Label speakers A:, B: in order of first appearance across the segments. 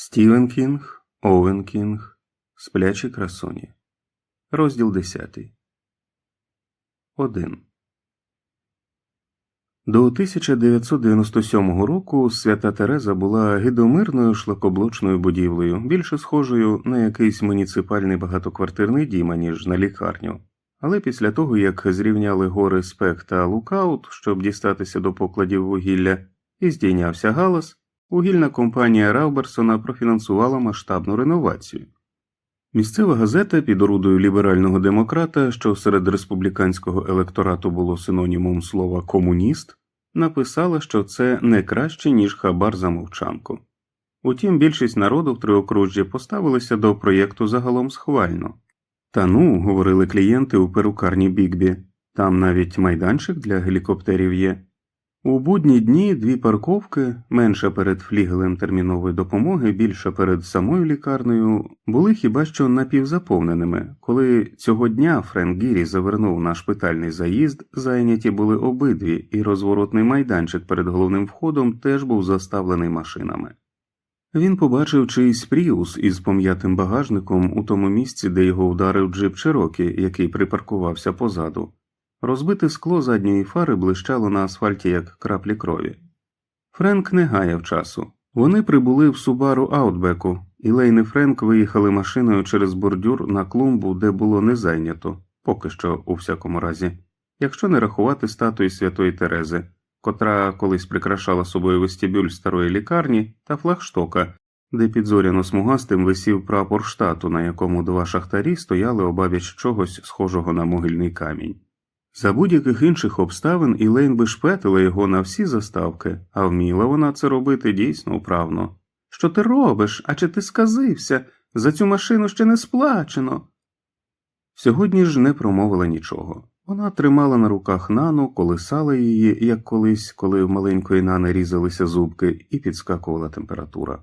A: Стівен Кінг, Овен Кінг, Сплячі красуні. Розділ 10. 1. До 1997 року свята Тереза була гідомирною шлакоблочною будівлею, більше схожою на якийсь муніципальний багатоквартирний дім, ніж на лікарню. Але після того, як зрівняли гори спек та лукаут, щоб дістатися до покладів вугілля, і здійнявся галас, вугільна компанія Рауберсона профінансувала масштабну реновацію. Місцева газета під орудою ліберального демократа, що серед республіканського електорату було синонімом слова комуніст, написала, що це не краще, ніж хабар за мовчанку. Утім, більшість народу в триокружжі поставилися до проєкту загалом схвально. Та ну, говорили клієнти у перукарні Бігбі, там навіть майданчик для гелікоптерів є. У будні дні дві парковки, менша перед флігелем термінової допомоги, більша перед самою лікарнею, були хіба що напівзаповненими. Коли цього дня Френк Гірі завернув на шпитальний заїзд, зайняті були обидві, і розворотний майданчик перед головним входом теж був заставлений машинами. Він побачив чийсь пріус із пом'ятим багажником у тому місці, де його вдарив джип Чирокі, який припаркувався позаду. Розбите скло задньої фари блищало на асфальті як краплі крові. Френк не гаяв часу. Вони прибули в Субару Аутбеку, і Лейн і Френк виїхали машиною через бордюр на клумбу, де було не зайнято, поки що, у всякому разі, якщо не рахувати статуї Святої Терези, котра колись прикрашала собою вестибюль старої лікарні та флагштока, де під зоряно смугастим висів прапор штату, на якому два шахтарі стояли обабіч чогось схожого на могильний камінь. За будь-яких інших обставин Ілейн би шпетила його на всі заставки, а вміла вона це робити дійсно вправно. Що ти робиш? А чи ти сказився? За цю машину ще не сплачено. Сьогодні ж не промовила нічого. Вона тримала на руках нану, колисала її, як колись, коли в маленької нани різалися зубки, і підскакувала температура.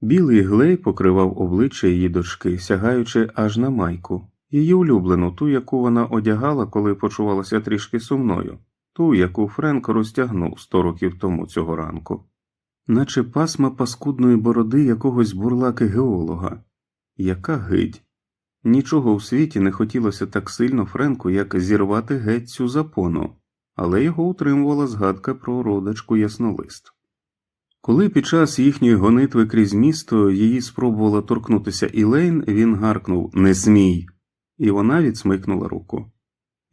A: Білий глей покривав обличчя її дочки, сягаючи аж на майку, її улюблену, ту, яку вона одягала, коли почувалася трішки сумною, ту, яку Френк розтягнув сто років тому цього ранку, наче пасма паскудної бороди якогось бурлаки геолога. Яка гидь! Нічого у світі не хотілося так сильно Френку, як зірвати геть цю запону, але його утримувала згадка про родичку яснолист. Коли під час їхньої гонитви крізь місто її спробувала торкнутися Ілейн, він гаркнув Не смій і вона відсмикнула руку.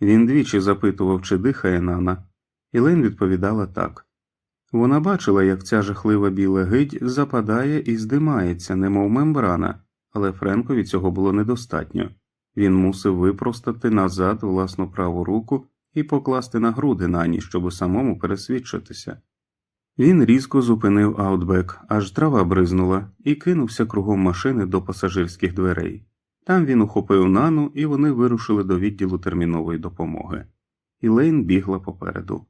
A: Він двічі запитував, чи дихає Нана, Ілейн відповідала так. Вона бачила, як ця жахлива біла гидь западає і здимається, немов мембрана, але Френкові цього було недостатньо. Він мусив випростати назад власну праву руку і покласти на груди Нані, щоб самому пересвідчитися. Він різко зупинив аутбек, аж трава бризнула, і кинувся кругом машини до пасажирських дверей. Там він ухопив нану, і вони вирушили до відділу термінової допомоги. Ілейн бігла попереду.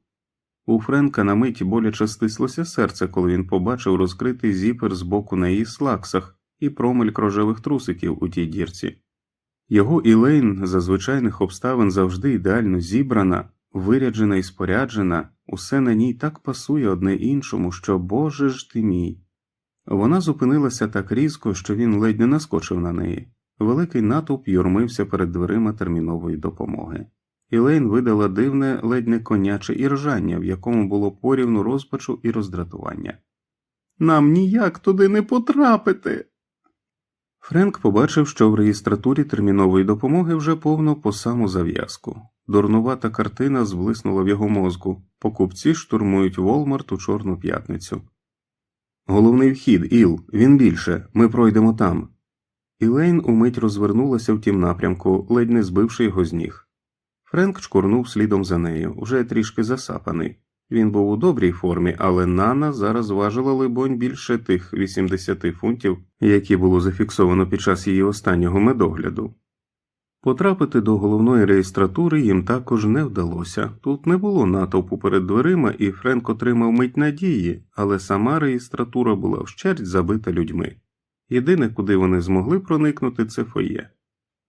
A: У Френка на мить боляче стислося серце, коли він побачив розкритий зіпер з боку на її слаксах і промель рожевих трусиків у тій дірці. Його Ілейн за звичайних обставин завжди ідеально зібрана, виряджена і споряджена, усе на ній так пасує одне іншому, що Боже ж ти мій. Вона зупинилася так різко, що він ледь не наскочив на неї. Великий натовп юрмився перед дверима термінової допомоги. Ілейн видала дивне, ледь не коняче іржання, в якому було порівну розпачу і роздратування. Нам ніяк туди не потрапити. Френк побачив, що в реєстратурі термінової допомоги вже повно по саму зав'язку. Дурнувата картина зблиснула в його мозку. Покупці штурмують Волмарт у Чорну п'ятницю. Головний вхід, Іл, він більше. Ми пройдемо там. Ілейн умить розвернулася в тім напрямку, ледь не збивши його з ніг. Френк чкурнув слідом за нею, уже трішки засапаний. Він був у добрій формі, але Нана зараз важила, либонь, більше тих 80 фунтів, які було зафіксовано під час її останнього медогляду. Потрапити до головної реєстратури їм також не вдалося. Тут не було натовпу перед дверима, і Френк отримав мить надії, але сама реєстратура була вщерть забита людьми. Єдине, куди вони змогли проникнути, це фоє.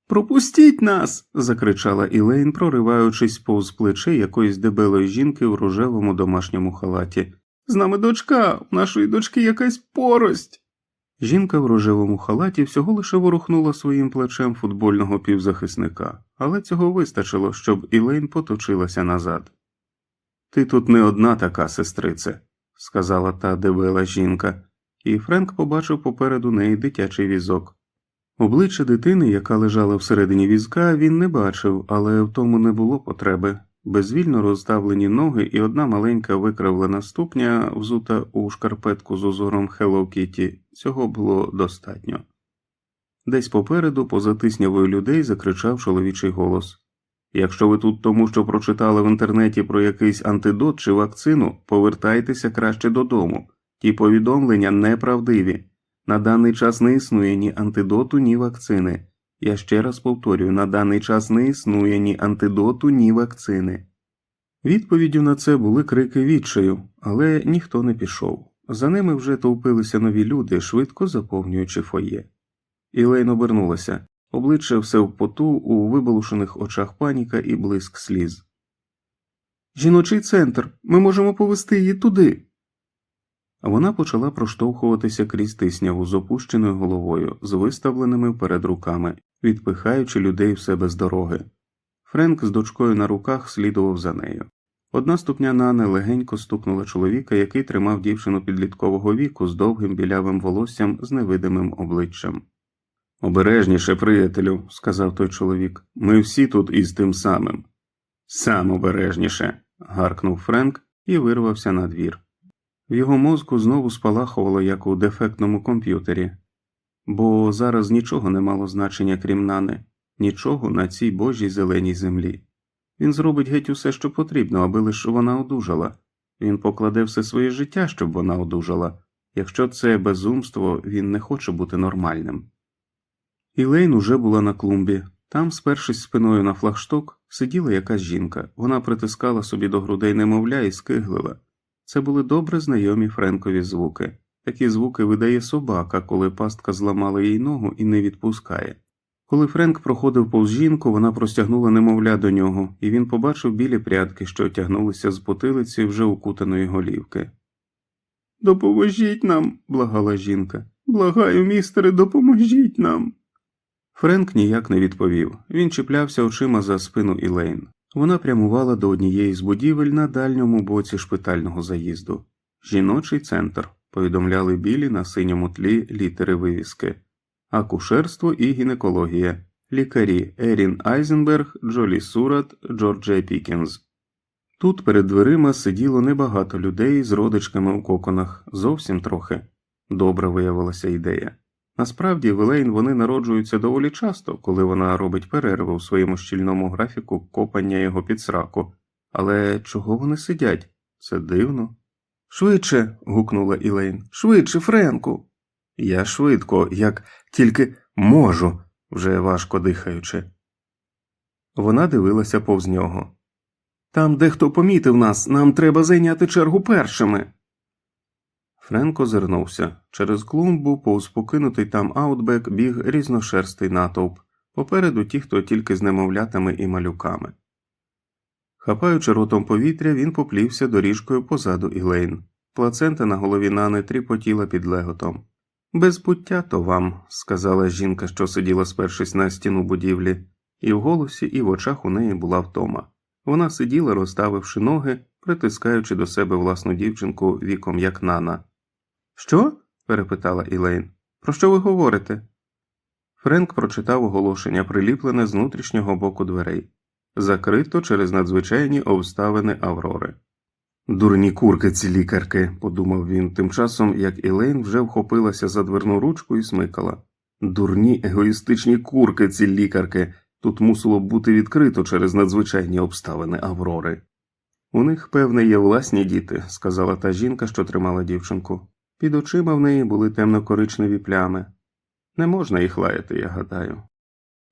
A: Пропустіть нас. закричала Ілейн, прориваючись повз плече якоїсь дебелої жінки в рожевому домашньому халаті. З нами дочка, у нашої дочки якась порость. Жінка в рожевому халаті всього лише ворухнула своїм плечем футбольного півзахисника, але цього вистачило, щоб Ілейн поточилася назад. Ти тут не одна така, сестрице, сказала та дивила жінка, і Френк побачив попереду неї дитячий візок. Обличчя дитини, яка лежала всередині візка, він не бачив, але в тому не було потреби. Безвільно розставлені ноги і одна маленька викривлена ступня, взута у шкарпетку з узором Hello Kitty, цього було достатньо. Десь попереду, поза тиснявою людей, закричав чоловічий голос Якщо ви тут тому, що прочитали в інтернеті про якийсь антидот чи вакцину, повертайтеся краще додому. Ті повідомлення неправдиві. На даний час не існує ні антидоту, ні вакцини. Я ще раз повторюю, на даний час не існує ні антидоту, ні вакцини. Відповіддю на це були крики відчаю, але ніхто не пішов. За ними вже товпилися нові люди, швидко заповнюючи фоє. Ілейн обернулася, обличчя все в поту, у вибалушених очах паніка і блиск сліз. Жіночий центр, ми можемо повести її туди. Вона почала проштовхуватися крізь тисняву з опущеною головою, з виставленими вперед руками, відпихаючи людей в себе з дороги. Френк з дочкою на руках слідував за нею. Одна ступня Нани легенько стукнула чоловіка, який тримав дівчину підліткового віку з довгим білявим волоссям з невидимим обличчям. Обережніше, приятелю, сказав той чоловік. Ми всі тут із тим самим. Сам обережніше. гаркнув Френк і вирвався на двір. В його мозку знову спалахувало, як у дефектному комп'ютері, бо зараз нічого не мало значення, крім нани, нічого на цій божій зеленій землі. Він зробить геть усе, що потрібно, аби лише вона одужала. Він покладе все своє життя, щоб вона одужала. Якщо це безумство, він не хоче бути нормальним. Ілейн уже була на клумбі. Там, спершись спиною на флагшток, сиділа якась жінка. Вона притискала собі до грудей немовля і скиглила. Це були добре знайомі Френкові звуки. Такі звуки видає собака, коли пастка зламала їй ногу і не відпускає. Коли Френк проходив повз жінку, вона простягнула немовля до нього, і він побачив білі прядки, що тягнулися з потилиці вже укутаної голівки. Допоможіть нам, благала жінка. Благаю, містере, допоможіть нам. Френк ніяк не відповів. Він чіплявся очима за спину Ілейн. Вона прямувала до однієї з будівель на дальньому боці шпитального заїзду. Жіночий центр, повідомляли білі на синьому тлі літери вивіски, акушерство і гінекологія, лікарі Ерін Айзенберг, Джолі Сурат, Джорджа Пікінз. Тут перед дверима сиділо небагато людей з родичками у коконах, зовсім трохи. Добра виявилася ідея. Насправді, в Елейн вони народжуються доволі часто, коли вона робить перерви у своєму щільному графіку копання його під сраку. Але чого вони сидять? Це дивно. Швидше. гукнула Ілейн. Швидше, Френку. Я швидко, як тільки можу, вже важко дихаючи. Вона дивилася повз нього. Там дехто помітив нас, нам треба зайняти чергу першими. Френк озирнувся. Через клумбу, повз покинутий там аутбек, біг різношерстий натовп, попереду ті, хто тільки з немовлятами і малюками. Хапаючи ротом повітря, він поплівся доріжкою позаду Ілейн. Плацента на голові нани тріпотіла під леготом. Без пуття то вам, сказала жінка, що сиділа, спершись на стіну будівлі, і в голосі, і в очах у неї була втома. Вона сиділа, розставивши ноги, притискаючи до себе власну дівчинку віком як нана. Що? перепитала Ілейн. Про що ви говорите? Френк прочитав оголошення, приліплене з внутрішнього боку дверей. Закрито через надзвичайні обставини Аврори. Дурні курки ці лікарки, подумав він, тим часом як Ілейн вже вхопилася за дверну ручку і смикала. Дурні егоїстичні курки ці лікарки. Тут мусило бути відкрито через надзвичайні обставини Аврори. У них, певне, є власні діти, сказала та жінка, що тримала дівчинку. Під очима в неї були темно-коричневі плями. Не можна їх лаяти, я гадаю.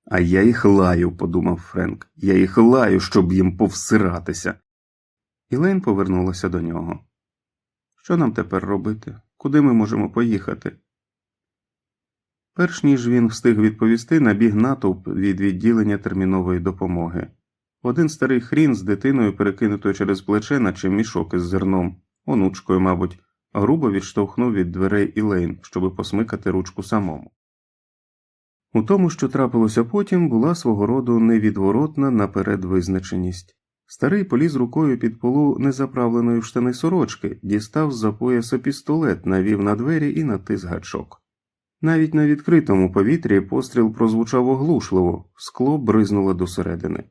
A: А я їх лаю, подумав Френк. Я їх лаю, щоб їм повсиратися. Ілейн повернулася до нього. Що нам тепер робити? Куди ми можемо поїхати? Перш ніж він встиг відповісти, набіг натовп від відділення термінової допомоги. Один старий хрін з дитиною, перекинутою через плече, наче мішок із зерном, онучкою, мабуть, грубо відштовхнув від дверей Ілейн, щоби посмикати ручку самому. У тому, що трапилося потім, була свого роду невідворотна наперед визначеність. Старий поліз рукою під полу незаправленої в штани сорочки, дістав з-за пояса пістолет, навів на двері і натис гачок. Навіть на відкритому повітрі постріл прозвучав оглушливо, скло бризнуло досередини.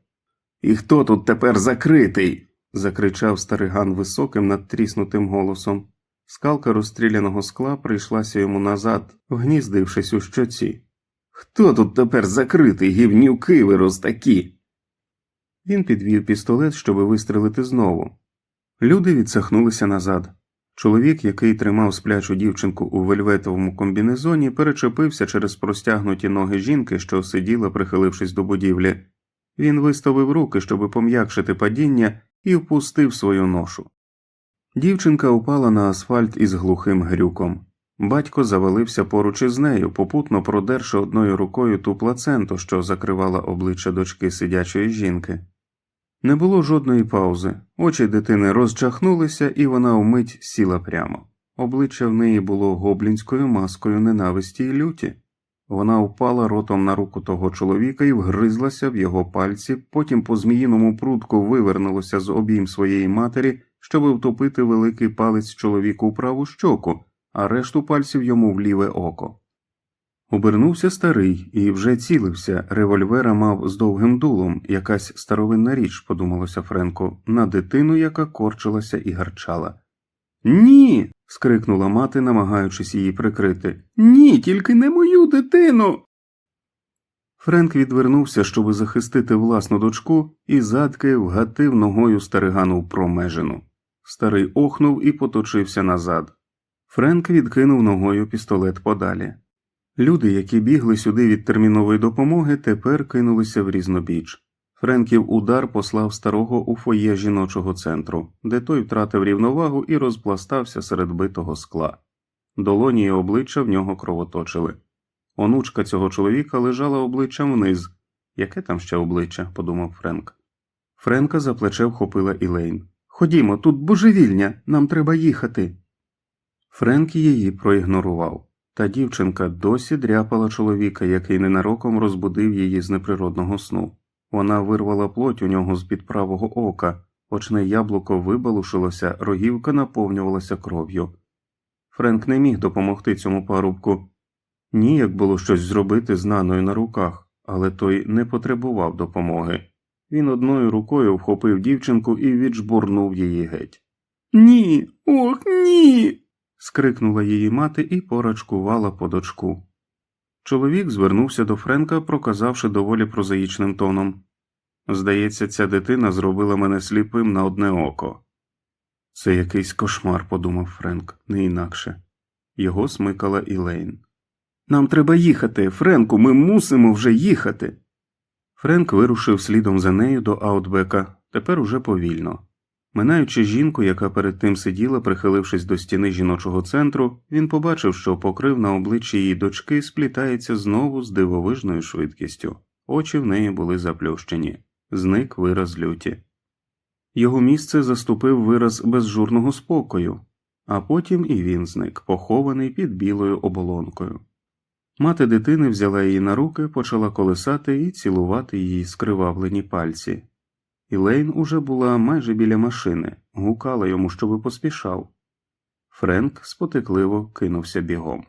A: І хто тут тепер закритий? закричав стариган високим надтріснутим голосом. Скалка розстріляного скла прийшлася йому назад, вгніздившись у щоці. Хто тут тепер закритий, гівнюки ви розтакі? Він підвів пістолет, щоби вистрелити знову. Люди відсахнулися назад. Чоловік, який тримав сплячу дівчинку у вельветовому комбінезоні, перечепився через простягнуті ноги жінки, що сиділа, прихилившись до будівлі. Він виставив руки, щоби пом'якшити падіння, і впустив свою ношу. Дівчинка упала на асфальт із глухим грюком. Батько завалився поруч із нею, попутно продерши одною рукою ту плаценту, що закривала обличчя дочки сидячої жінки. Не було жодної паузи, очі дитини розчахнулися, і вона вмить сіла прямо. Обличчя в неї було гоблінською маскою ненависті й люті. Вона впала ротом на руку того чоловіка і вгризлася в його пальці, потім по зміїному прутку вивернулося з обійм своєї матері, щоб втопити великий палець чоловіку у праву щоку, а решту пальців йому в ліве око. Обернувся старий і вже цілився, револьвера мав з довгим дулом, якась старовинна річ, подумалося Френку, на дитину, яка корчилася і гарчала. Ні. скрикнула мати, намагаючись її прикрити. Ні, тільки не мою дитину. Френк відвернувся, щоби захистити власну дочку, і задки вгатив ногою старигану в промежину. Старий охнув і поточився назад. Френк відкинув ногою пістолет подалі. Люди, які бігли сюди від термінової допомоги, тепер кинулися в різнобіч. Френків удар послав старого у фоє жіночого центру, де той втратив рівновагу і розпластався серед битого скла. Долоні й обличчя в нього кровоточили. Онучка цього чоловіка лежала обличчям вниз. Яке там ще обличчя? подумав Френк. Френка за плече вхопила Ілейн. Ходімо, тут божевільня, нам треба їхати. Френк її проігнорував. Та дівчинка досі дряпала чоловіка, який ненароком розбудив її з неприродного сну. Вона вирвала плоть у нього з під правого ока, очне яблуко вибалушилося, рогівка наповнювалася кров'ю. Френк не міг допомогти цьому парубку. Ніяк було щось зробити з наною на руках, але той не потребував допомоги. Він одною рукою вхопив дівчинку і віджбурнув її геть. Ні, ох, ні. скрикнула її мати і порачкувала по дочку. Чоловік звернувся до Френка, проказавши доволі прозаїчним тоном Здається, ця дитина зробила мене сліпим на одне око. Це якийсь кошмар, подумав Френк, не інакше. Його смикала Ілейн. Нам треба їхати, Френку, ми мусимо вже їхати. Френк вирушив слідом за нею до Аутбека, тепер уже повільно. Минаючи жінку, яка перед тим сиділа, прихилившись до стіни жіночого центру, він побачив, що покрив на обличчі її дочки сплітається знову з дивовижною швидкістю. Очі в неї були заплющені, зник вираз люті. Його місце заступив вираз безжурного спокою, а потім і він зник, похований під білою оболонкою. Мати дитини взяла її на руки, почала колисати і цілувати її скривавлені пальці. Ілейн уже була майже біля машини, гукала йому, щоби поспішав. Френк спотекливо кинувся бігом.